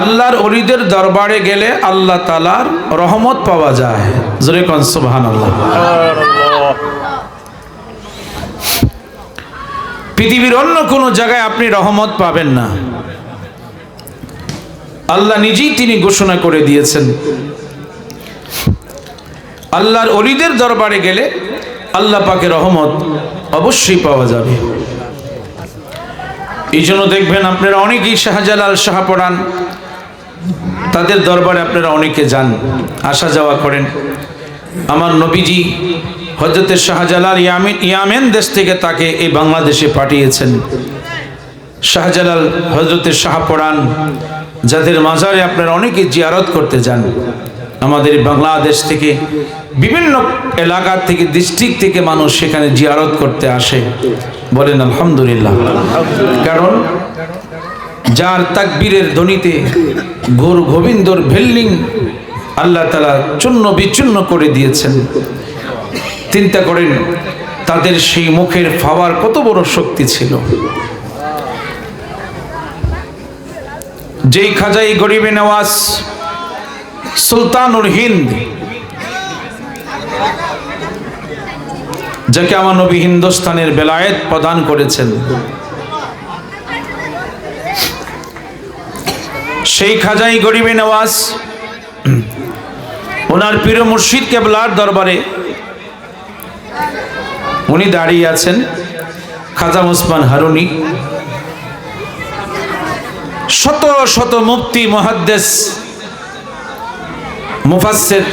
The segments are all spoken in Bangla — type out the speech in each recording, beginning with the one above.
আল্লাহর অলিদের দরবারে গেলে আল্লাহ তালার রহমত পাওয়া যায়। জোরে পৃথিবীর অন্য কোনো জায়গায় আপনি রহমত পাবেন না। আল্লাহ নিজেই তিনি ঘোষণা করে দিয়েছেন। আল্লাহর অলিদের দরবারে গেলে আল্লাহ পাকে রহমত অবশ্যই পাওয়া যাবে। এই জন্য দেখবেন আপনারা অনেকেই শাহজালাল শাহ পড়ান। তাদের দরবারে আপনারা অনেকে যান, আসা যাওয়া করেন। আমার নবীজি হজরতের শাহজালাল ইয়ামিন, ইয়ামেন দেশ থেকে তাকে এই বাংলাদেশে পাঠিয়েছেন। শাহজালাল হজরতের শাহপরান যাদের মাজারে আপনারা অনেকে জিয়ারত করতে যান, আমাদের বাংলাদেশ থেকে, বিভিন্ন এলাকা থেকে ডিস্ট্রিক্ট থেকে মানুষ সেখানে জিয়ারত করতে আসে। বলেন, আলহামদুলিল্লাহ। কারণ যার তাকবীরের ধ্বনিতে গোর গোবিন্দর ভেল্লিং আল্লাহ তালা চূর্ণ বিচূর্ণ করে দিয়েছেন। চিন্তা করেন, তাদের সেই মুখের ফাওয়ার কত বড় শক্তি ছিল। যেই খাজাই গরিবে নওয়াজ সুলতানুর হিন্দ, যাকে আমার নবী হিন্দুস্তানের বেলায়েত প্রদান করেছেন সেই খাজাই গরিবে নওয়াজ, ওনার পীর মুর্শিদ কেবলার দরবারে উনি দাঁড়িয়ে আছেন, খাজা মুসমান হারুনি। শত শত মুক্তি মহাদ্দেশ মুফাসের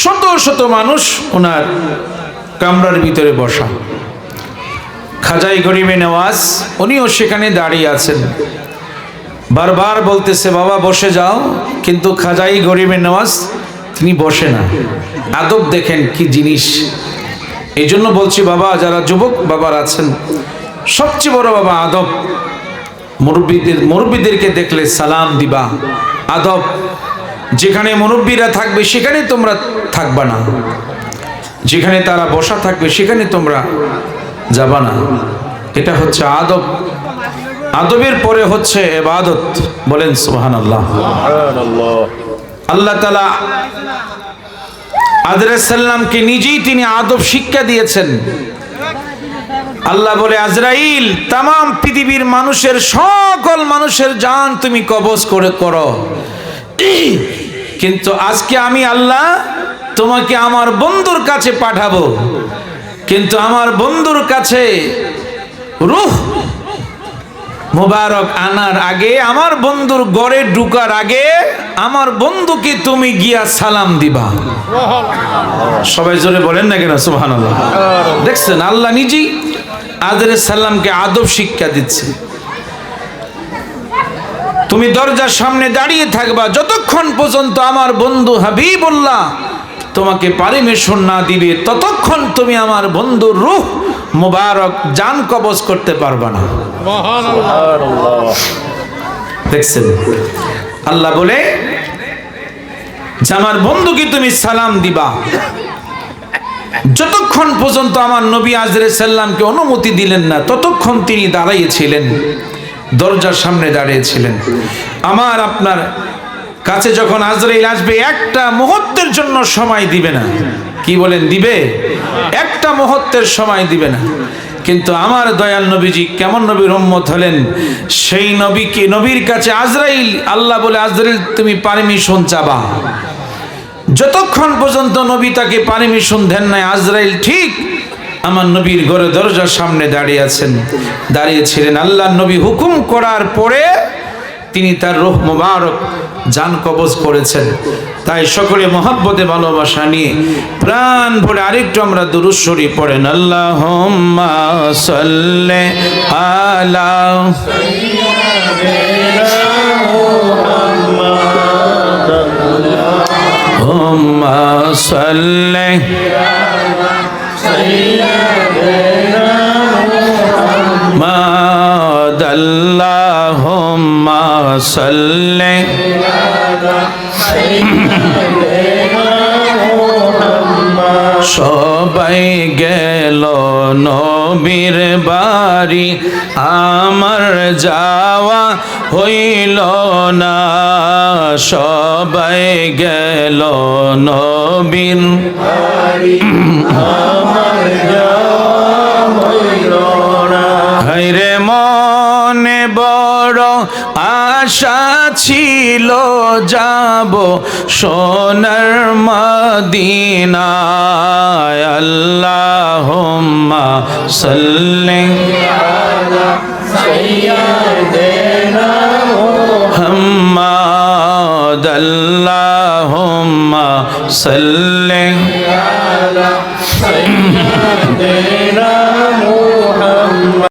শত শত মানুষ ওনার কামরার ভিতরে বসা। খাজাই গরিবে নেওয়াজ, উনিও সেখানে দাঁড়িয়ে আছেন। বারবার বলতেছে, বাবা, বসে যাও। কিন্তু খাজাই গরিবের নামাজ তিনি বসে না। আদব দেখেন কি জিনিস। এই জন্য বলছি, বাবা, যারা যুবক বাবার আছেন, সবচেয়ে বড় বাবা আদব, মুরব্বীদের, মুরব্বীদেরকে দেখলে সালাম দিবা। আদব, যেখানে মুরব্বীরা থাকবে, সেখানে তোমরা থাকবা না। যেখানে তারা বসা থাকবে, সেখানে তোমরা যাবা না। এটা হচ্ছে আদব। আদবের পরে হচ্ছে এবাদত। বলেন সুবহান আল্লাহ আল্লাহ তালা আদরাসাল্লামকে নিজেই তিনি আদব শিক্ষা দিয়েছেন। আল্লাহ বলে, আজরাইল তাম পৃথিবীর মানুষের, সকল মানুষের জান তুমি কবজ করে করো। কিন্তু আজকে আমি আল্লাহ তোমাকে আমার বন্ধুর কাছে পাঠাবো। কিন্তু আমার বন্ধুর কাছে রুহ মোবারক আনার আগে, আমার বন্ধুর গড়ে ঢুকার আগে, আমার বন্ধুকে তুমি গিয়া সালাম দিবা। সবাই জোরে বলেন না কেন? সুহান দেখছেন, আল্লাহ নিজেই আদর সাল্লামকে আদব শিক্ষা দিচ্ছে। তুমি দরজার সামনে দাঁড়িয়ে থাকবা, যতক্ষণ পর্যন্ত আমার বন্ধু হাবিবুল্লাহ তোমাকে পারমিশন না দিবে, ততক্ষণ তুমি আমার বন্ধুর রূহ মুবারক জান কবজ করতে পারবা না। দেখছেন? আল্লাহ বলে যে আমার বন্ধুকে তুমি সালাম দিবা। যতক্ষণ পর্যন্ত আমার নবী আজরে সাল্লামকে অনুমতি দিলেন না ততক্ষণ তিনি দাঁড়াইয়েছিলেন দরজার সামনে দাঁড়িয়েছিলেন। আমার আপনার কাছে যখন আজরাইল আসবে, একটা মুহূর্তের জন্য সময় দিবে না। কি বলেন, দিবে? একটা মুহূর্তের সময় দিবে না। কিন্তু আমার দয়াল নবীজি কেমন নবীর উম্মত হলেন? সেই নবীকে, নবীর কাছে আজরাইল, আল্লাহ বলে, আজরাইল, তুমি পারমিশন চাবা। যতক্ষণ পর্যন্ত নবী তাকে পারমিশন দেন নাই, আজরাইল ঠিক আমার নবীর ঘরে দরজার সামনে দাঁড়িয়ে আছেন। দাঁড়িয়েছিলেন আল্লাহ নবী হুকুম করার পরে তিনি তার রোহ মোবারক যান কবজ করেছেন। তাই সকলে মহাব্বতে ভালোবাসা নিয়ে প্রাণ ভরে আরেকটু আমরা দুরুশ্বরী পড়েন। আল্লাহ সাল্লে আলা সাল্লে সবাই গেল নবীর বাড়ি আমার যাওয়া হইল না। সবাই গেল নবীন হাইরে আশা ছিল যাব সোনার মদিনায়। আল্লাহ সাল্লে হাম্মাদ আল্লাহ সাল্লে